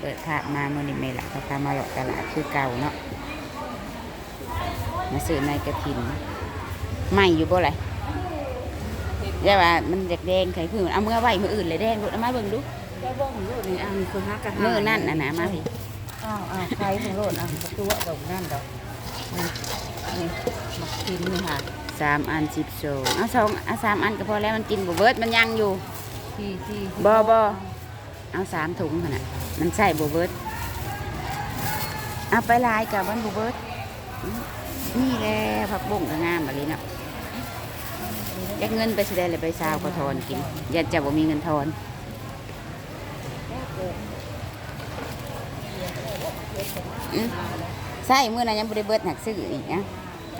เปิดภาพมาโมอนิเมละก็พามาหลอกตลาดคือเก่าเนาะมาซื้อในกระถินใหม่อยู่บ่ไรแต่ว่ามันแดกแดงไข่คือเอามือไว้มืออื่นเลยแดงรถเอามาเบิ่งดูเจ้าบ้องโลดนี่อันคือฮักกะมือนั่นน่ะนะมาพี่อ้าวอ้าวใครของโลดอะประตูดอกนั่นดอกนี่นี่มักกินนี่ค่ะสามอันสิบโซเอาสองเอาสามอันก็พอแล้วมันกินบ่เบิดมันยังอยู่ที่ที่บ่บ่ เอาสามถุงขนาดมันใส่บ่เบิดเอาไปลายกับมันบ่เบิดอื้อนี่แหละผักบุ้งก็งามแบบนี้เนาะอยากเงินไปแสดงเลยไปซาวก็ทอนกินยันจะบ่มีเงินทอนอื้อใส่มื้อนั้นยังบ่ได้เบิดหักซื้ออีกนะ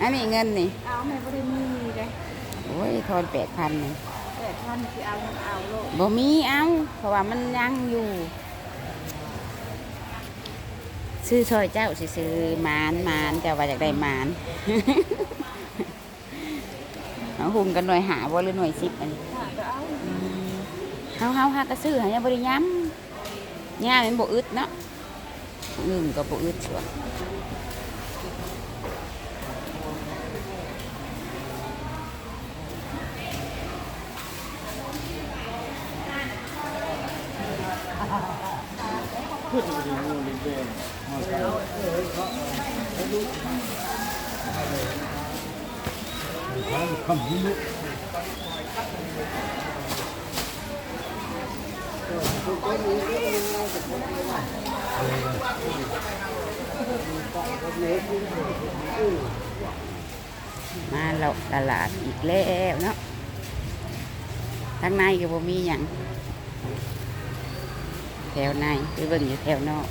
อันนี้เงินนี่เอาแม่บ่ได้มีเลยโอ้ยทอนแปดพันนี่แต่ ท่านที่เอามันเอาโลดบ่มีเอาเพราะว่ามันยังอยู่ ซื้อซอยเจ้าสิซื้อหมานหมานเจ้าว่าอยากได้หมาน เอาหุ่มกันหน่วยหาบ่หรือหน่วยสิบอันนี้ถ้าก็เอาเฮาเฮาหากระซื้อหายังบ่ได้ย้ำย่ามันบ่อึดเนาะอึ่งก็บ่อึดสว มาเราตลาดอีกแล้วเนาะทางในก็บ่มีหยัง วในไปเบิ่งอยู่แถวนอก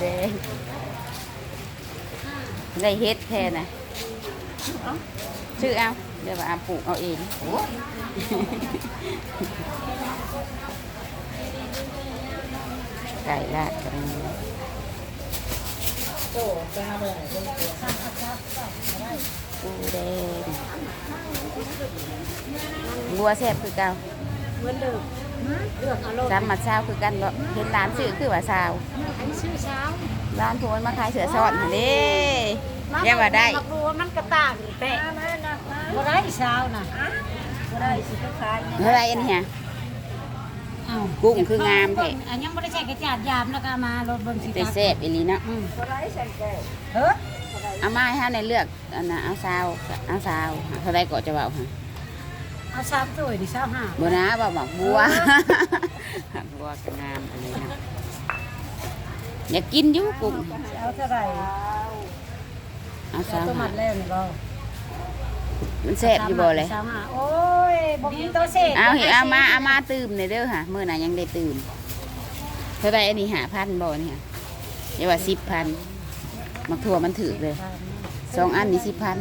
แดงได้เฮ็ดแท้นะชื่อเอาเดี๋ยวว่าเอาปลูกเอาเองไก่ลาดกัน โตไปหาบ่ได้เบิ่งตัวปูแดงบัวแซ่บคือเก่าเหมือนเดิมเลือกเอาโลดสามมัดเช้าคือกันบ่เห็นร้านซื้อคือว่าเช้าอันชื่อเช้าร้านโพนมาขายเสือสอนหั่นเด้เรียกว่าได้มาดูว่ามันกระต่างแปะบ่ได้เช้าน่ะบ่ได้สิไปขายเท่าไหรอันนี้ฮะเอ้ากุ้งคืองามแท้ อันยังบ่ได้ใช้กระจาดยามแล้วก็เอามารถเบิ่งสิไปแซ่บอีหลีเนาะ อืมบ่ได้ใส่แก้วเฮ้อเอามาให้เฮาในเลือกอันน่ะเอาซาวเอาซาวเท่าไรก็จะเบาฮะเอาสามถ้วยดิเช้าห้าบัวนะบ่หมักบัวหมักบัวก็งามอันนี้นะอยากกินอยู่กุ้งเอาเท่าไหร่เอาซาวตัวมัดแล้วนี่บ่มันแซ่บอยู่บ่เลยสามห้าโอ้ย บ่มีตัวเศษเอาเห็นเอามาเอามาตื่มในอยเด้อค่ะมื้อน่ะยังได้ตื่มเท่าไรอันนี้หาพันบ่นี่ค่ะเรียกว่าสิบพันมักถั่วมันถือเลยสองอันนี่สิบพัน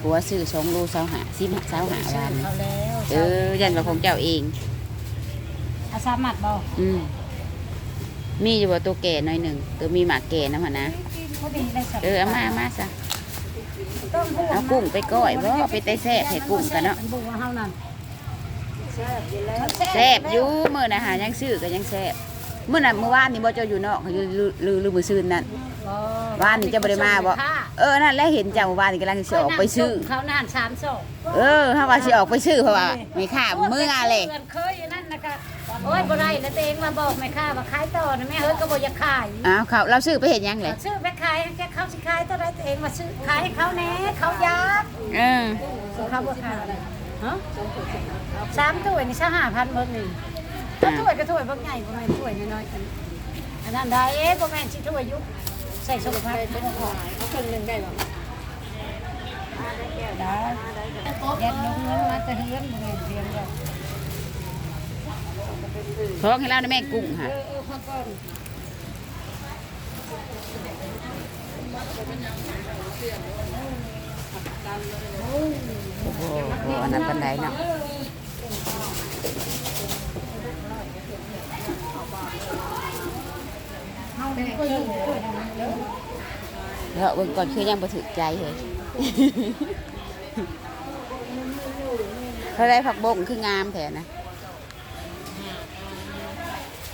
ผัวซื้อสองโลสาวหาสิบสาวหาวันเขาแล้วเออยันว่าของเจ้าเองเอาสามมัดบ่อืมมีอยู่บ่ตัวแก่หน่อยหนึ่งตัวมีหมากแก่นะพ่อนะพอดีได้สักเออเอามาเอามาซะต้ม เอากุ้งไปก้อยบ่ไปไต้แซ่บให้กุ้งกันเนาะบุกว่าเฮานั่นแซ่บอยู่แล้วแซ่บอยู่มื้อน่ะหายังซื้อก็ยังแซ่บมื้อนั้นเมื่อวานนี่บ่เจ้าอยู่นอกอยู่ลือลือมื้อซื่นนั่นบ้านนี่จะบ่ได้มาบ่เออนั่นแหละเห็นเจ้าเมื่อวานนี่กำลังสิออกไปซื้อเขานานสามโซ่เออเฮาว่าสิออกไปซื้อเพราะว่าไม่ค่ามื้ออะไรเคยอยู่นั่นนะคะ โอ้ยบ่ได้แล้วตัวเองมาบอกแม่ค้าว่าขายต่อนะแม่เฮ้ยก็บ่อยากขายอ้าวเขาเราซื้อไปเห็นยังเลยซื้อไปขายแค่เขาสิขายตัวใดตัวเองมาซื้อขายให้เขาแน่เขายากเออเขาบ่ขายฮะสามถ้วยนี่ซะ5,000เบิ่งนี่ก็ถ้วยก็ถ้วยบ่ใหญ่บ่แม่นถ้วยน้อยๆอันอันนั้นได้เอ๊ะบ่แม่นสิถ้วยยุกใส่สมพันธ์เขาคนนึงได้บ่ได้แยกลงเงินมาจะเฮือนบ่แม่นเพียงเดียว ท้องให้เราได้แม่กุ้งค่ะเออเออพักก่อนโอ้โหอันนั้นปันไดเนาะเอาไปก็อยู่ด้วยนะเด้อแล้วเบิ่งก่อนคือยังบ่ถึกใจเลยเขาได้ผักบงคืองามแท้นะ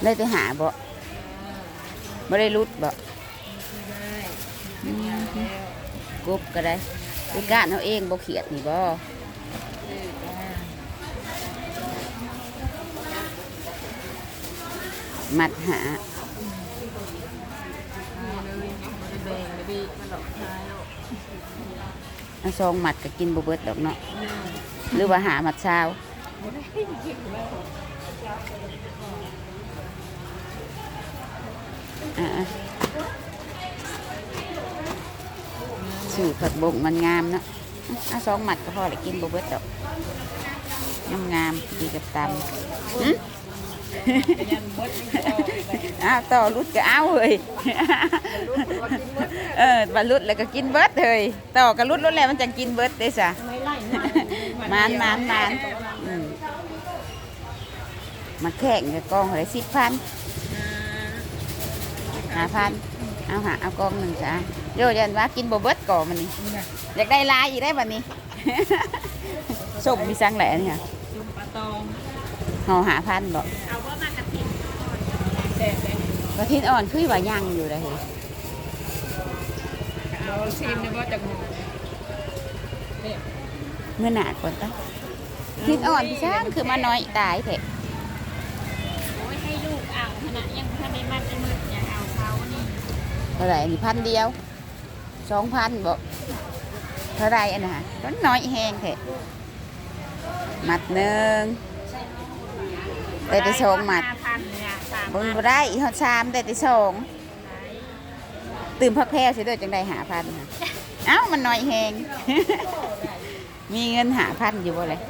ได้ไปหาบ่บ่ได้รุดบ่อืมกบก็ได้ไปก้านเอาเองบ่เขียดนี่บ่มัดหาเอาซองหมัดก็กินบ่เบิดดอกเนาะหรือว่าหาหมัดเช้า อะๆสูตรผัดบงมันงามเนาะเอาซองหมัดก็พอเลยกินบ่เบิดดอกงามงามๆดีกับตำหึอ้าวต่อรุดก็เอาเฮ้ยเออบรรลุดแล้วก็กินเบิดเฮ้ยต่อกับรุดรุดแล้วมันจะกินเบิดได้สะไม่ไล่นะมานมานมานอืมมาแข่งกับกองอะไรสิบพัน หาพันเอาหาเอากองหนึ่งจ้ะโยยันว่ากินบ่เบิดก่อมันนี่อยากได้ลายอีกได้บัดนี้ส้มมีสังแหล่นี่ค่ะจุ่มปลาตองห่อหาพันบ่เอาว่ามากระถิ่นแซ่บเลยกระทินอ่อนคือว่ายังอยู่เลยเฮ้ยเอาซีมเนี่ยว่าจากหมูเนี่ยเมื่อหนาก่อนตั้งทินอ่อนพี่ช้างคือมาน้อยตายเถอะโอ้ยให้ลูกเอาขนาดยังถ้าไม่มันจะมืดอย่าเอาเขานี่ เท่าไหร่นี่พันเดียวสองพันบ่เท่าไหรอันน่ะก็น้อยแห้งเถอะมัดหนึ่งได้ไปสองมัดห้าพันเนี่ยสามบนบ่ได้อีหอดชามได้ไปสองตื่มพักแพร่สิเด้วยจังได้หาพันค่ะเอ้ามันน้อยแห้งมีเงินหาพันอยู่บ่เลย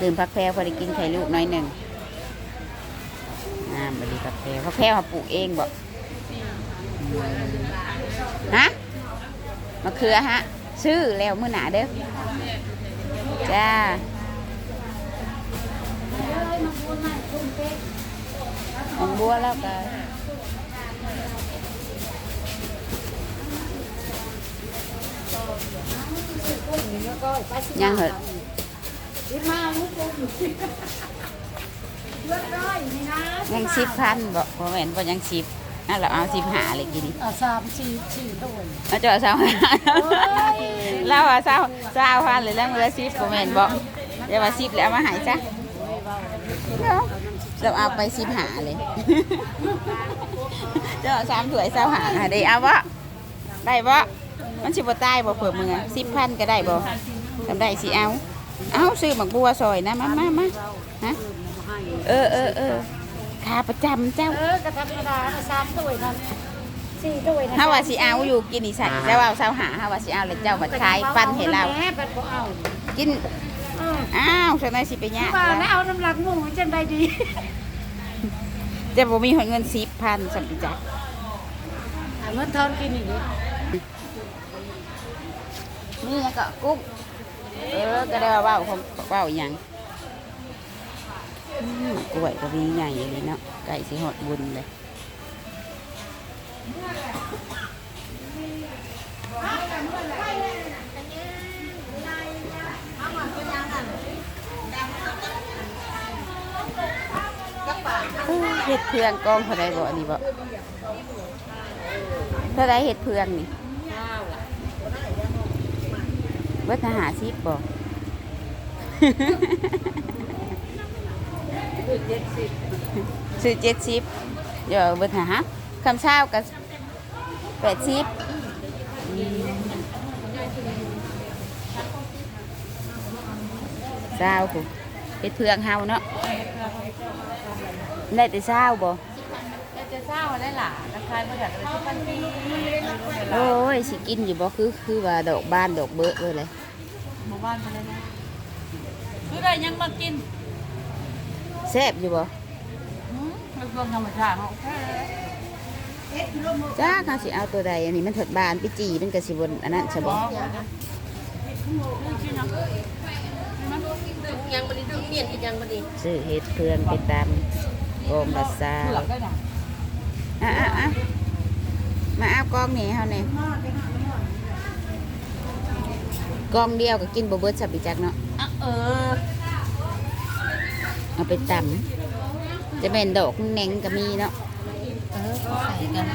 ตื่มพักแพรพอได้กินไข่ลูกน้อยหนึ่งน้ำบริพักแพรพักแพร่มาปลูกเองบ่ฮะมะเขือฮะ ซื้อแล้วมื้อหนาเด้อจ้าของบัวแล้วก็ยังเหรอะสิมาลูกผมเลือดร้อยนี่นะยังสิบพันบ่บ่แม่นบ่ยังสิบอะเราเอาสิบหาเลยกินอะสามสี่สี่ตัวเอาจาะสาวหายเราว่าสาวสาวพันเลยแล้วมือละสิบบ่แม่นบ่เดี๋ยวว่าสิบแล้วมาหายซะเนาะเราเอาไปสิบหาเลยเจ้าสามถ้วยสาวหาได้เอาบ่ได้บ่มันสิบ่ตายบ่เผื่อมือสิบพันก็ได้บ่ทำได้สิเอา เอาซื้อหมักบัวซอยนะมามามาฮะเออเออเออขาประจำเจ้าเออกระทำกระดาษสามตัวนั่นสี่ตัวนั่นถ้าว่าสิเอาอยู่กินอีสักแล้วว่าสาวหาถ้าว่าสิเอาแล้วเจ้าบัดขายปันให้เราแม่ปันบ่เอากินเอออ้าวสักหน่อยสิไปยากว่าแล้แล้ววเอาน้ำหลักหมูจังได้ดีจะบ่มีหเงินสิบพันสัมปจักเงินทอนกินอีกนี่ยังก็กุ้ง เออ ก็ได้ว่าว้าของเว้าหยังอืมกล้วยก็มีใหญ่เลยเนาะไก่สิหอดบุญเลยเออเห็ดเพื่องกองเท่าไรบ่อันนี้บ่เท่าไรเห็ดเพื่องนี่ เบิดหาซิบบ่ซื้อเจ็ดสิบเดี๋ยวเบิดหาฮะคำเช้ากับแปดสิบเช้ากูเป็นเพืองเฮาเนาะได้แต่เช้าบ่ จะเศร้าได้หล่ะราคาเมื่อไหร่จะพันปีโอ้ยสิกินอยู่บ่คือคือว่าดอกบานดอกเบิดเลยเลยหมู่บ้านไปเลยนะคือได้ยังมากินแซ่บอยู่บ่เป็นเรื่องธรรมชาติเขาแค่จ้าเขาสิเอาตัวใดอันนี้มันถดบานไปจีมันก็สิบนอันนั้นใช่บ่นี่กินยังดึงยังบันนี้ดึงเมียนอีกยังบันนี้ซื้อเห็ดเพื่อนไปตำกองละซาว อะอะอะมาเอากองนี่เฮาเนี่ยกองเดียวก็กินบ่เบิดสับปีจักเนาะอะเออ เอาไปตำจะเป็นดอกแหนงก็มีเนาะเออใส่กัน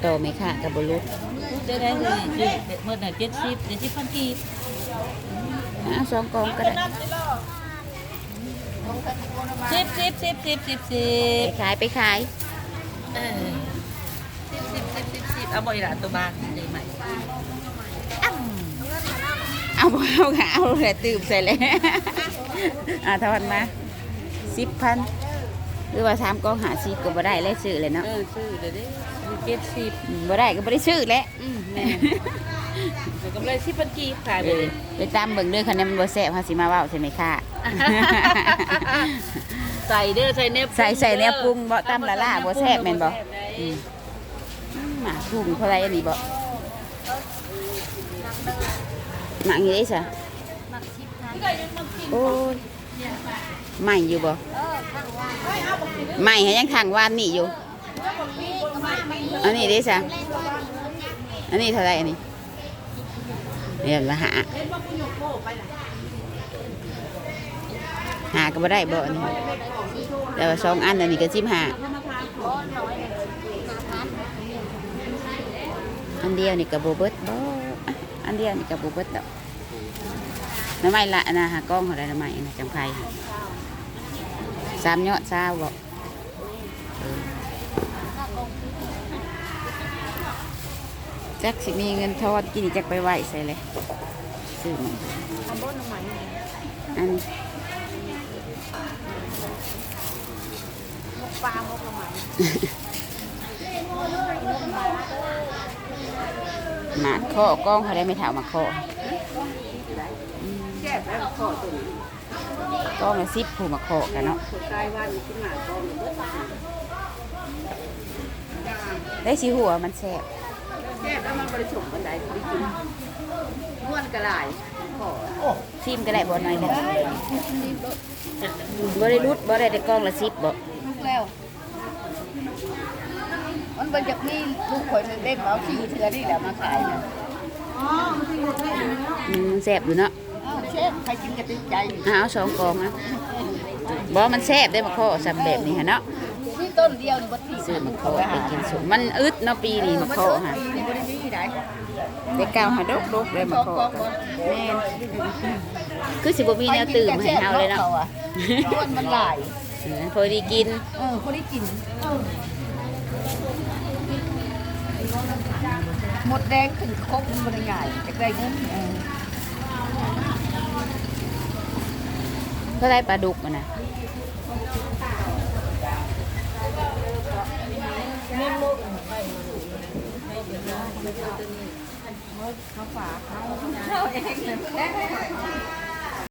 โตไหมค่ะกับบรุษจะได้เลยจีเมื่อไหร่เจ็ดสิบเจ็ดสิบพันกีบเอาสองกองก็ได้ สิบสิบสิบสิบสิบสิไปบขายไปขาย เออสิบสิบสิบสิบสิบเอาบ่อยละตัวบางดีไหมอ้ำเอาบ่เอาค่ะเอาเลยตื่มใส่เลย อ่าทอนมาสิบพันหรือว่าสามกองหาสิก็บ่ได้เลยซื้อเลยเนาะเออชื่อเดี๋ยวดิเจ็ดสิบอืมบ่ได้ก็บ่ได้ซื้อแหล้วอืมแม่เดี๋ยว กำไรสิบพันกีบขายไปเออเลยไปตามเบิ่งเด้อคันนี้มันบ่แซ่บเฮาสิมาเว้าใช่ไหมค่ะ ใส่เด้อใส่เนบใส่ใส่แนวปรุงบ่ตำละล่าบ่แซ่บแม่นบ่อืมหมาถุงเท่าไหรอันนี้บ่หมักอยังไงซะโอ้ยใหม่อยู่บ่ใหม่ให้ยังทางวานนี่อยู่ อันนี้เด้ซะอันนี้เท่าไหรอันนี้ เรียบละหาหาก็บ่ได้บ่อนนี้แต่ว่าสองอันอันนี้ก็สิบหาอันเดียวนี่กับโบเบิดบ่อะอันเดียวนี่กับโบเบิดดอกน้ำไม้ละนะฮะกล้องอะไรน้ำไม้นะจำใครสามยอดเช้าบอกเออ จักสิมีเงินทอดกินจักไปไหวใส่เลยซื้อมันอันนี้หมาดข้อกล้องเขาได้ไม่ถามมาข้ออืมกล้องละสิบผูมาข้อกันเนาะได้สีหัวมันแซ่บ แซ่บแล้วมันบริสุทธิ์บันไดบริกินม้วนกระไรขอซิมก็ได้บ่หน่อยเลยบ่ได้รุดบ่ได้แต่กล้องละสิบบ่ลูกแล้ว มันเป็นจากนี่ลูกคนหนึงเด้งมาเอาขี้เถื่อนี่แหละมาขายนะอืมมันแซ่บอยู่เนาะอ้าวเชฟใครกินกระติกใจอะเอาสองกองนะบ่มันแซ่บได้มาข้อสับแบบนี้ฮะเนาะนี่ต้นเดียวนี่บัดที่ซื้อมาข้อไปกินสุกมันอึดเนาะปีนี้มาข้อฮะปีนี่บริมี ได้ได้ก้าวหาดกดกเลยมาข้อแม่นคือสิบ่มีแนวตื่มให้เฮาเลยเนาะม้วนมันหลายเออพอดีกินเออคนได้กินหมดแดงถึงครบมันบริใหญ่จากได้เงินเออก็ได้ปลาดุกอะนะ เขาฝากเขาเขาเองเลย